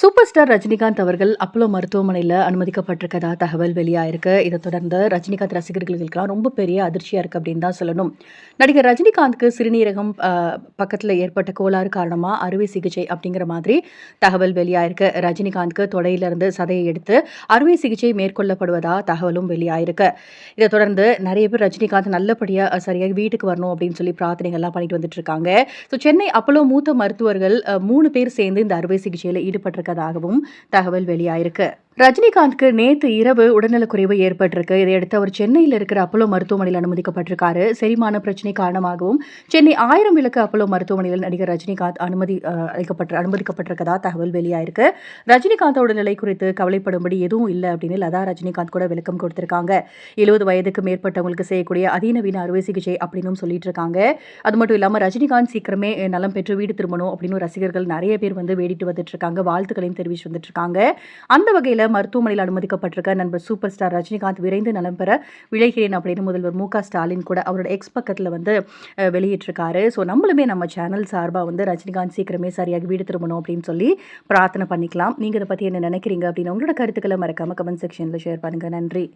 Super star Rajinikanth அவர்கள் Apollo மருத்துவமனையில் அனுமதிக்கப்பட்டிருக்கதா தகவல் வெளியாயிருக்கு. இதை தொடர்ந்து ரஜினிகாந்த் ரசிகர்களுக்கெல்லாம் ரொம்ப பெரிய அதிர்ச்சியாக இருக்குது அப்படின்னு தான் சொல்லணும். நடிகர் ரஜினிகாந்த்க்கு சிறுநீரகம் பக்கத்தில் ஏற்பட்ட கோளாறு காரணமாக அறுவை சிகிச்சை அப்படிங்கிற மாதிரி தகவல் வெளியாயிருக்கு. ரஜினிகாந்த்க்கு தொடையிலிருந்து சதையை எடுத்து அறுவை சிகிச்சை மேற்கொள்ளப்படுவதா தகவலும் வெளியாயிருக்கு. இதை தொடர்ந்து நிறைய பேர் ரஜினிகாந்த் நல்லபடியாக சரியாக வீட்டுக்கு வரணும் அப்படின்னு சொல்லி பிரார்த்தனைகள்லாம் பண்ணிட்டு வந்துட்டு இருக்காங்க. ஸோ சென்னை அப்போலோ மூத்த மருத்துவர்கள் மூணு பேர் சேர்ந்து இந்த அறுவை சிகிச்சையில் ஈடுபட்டிருக்கதாகவும் தகவல் வெளியாயிருக்கு. ரஜினிகாந்த்க்கு நேற்று இரவு உடல்நலக்குறைவு ஏற்பட்டிருக்கு. இதையடுத்து அவர் சென்னையில் இருக்கிற அப்போலோ மருத்துவமனையில் அனுமதிக்கப்பட்டிருக்காரு. செரிமான பிரச்சனை காரணமாகவும் சென்னை ஆயிரம் விளக்கு அப்போலோ மருத்துவமனையில் நடிகர் ரஜினிகாந்த் அனுமதி அளிக்கப்பட்டு அனுமதிக்கப்பட்டிருக்கதா தகவல் வெளியாயிருக்கு. ரஜினிகாந்த் உடல்நிலை குறித்து கவலைப்படும்படி எதுவும் இல்லை அப்படின்னு லதா ரஜினிகாந்த் கூட விளக்கம் கொடுத்திருக்காங்க. எழுபது வயதுக்கு மேற்பட்டவங்களுக்கு செய்யக்கூடிய அதிநவீன அறுவை சிகிச்சை அப்படின்னு சொல்லிட்டு இருக்காங்க அது மட்டும் இல்லாமல் ரஜினிகாந்த் சீக்கிரமே நலம் பெற்று வீடு திரும்பணும் அப்படின்னு ரசிகர்கள் நிறைய பேர் வந்து வேடிட்டு வந்துட்டு இருக்காங்க. வாழ்த்துக்களையும் தெரிவிச்சு வந்துட்டு இருக்காங்க. அந்த வகையில் மருத்துவமனையில் அனுமதிக்கப்பட்டிருக்க நண்பர் சூப்பர் ஸ்டார் ரஜினிகாந்த் விரைந்து நலம் பெற விளைகிறேன் அப்படின்னு முதல்வர் மு க ஸ்டாலின் கூட அவரோட எக்ஸ் பக்கத்தில் வந்து வெளியிட்டிருக்காரு. ஸோ நம்மளுமே நம்ம சேனல் சார்பாக வந்து ரஜினிகாந்த் சீக்கிரமே சரியாக வீடு திரும்பணும் அப்படின்னு சொல்லி பிரார்த்தனை பண்ணிக்கலாம். நீங்கள் இதை பற்றி என்ன நினைக்கிறீங்க அப்படின்னு உங்களோட கருத்துக்களை மறக்காமல் கமெண்ட் செக்ஷனில் ஷேர் பண்ணுங்கள் நன்றி.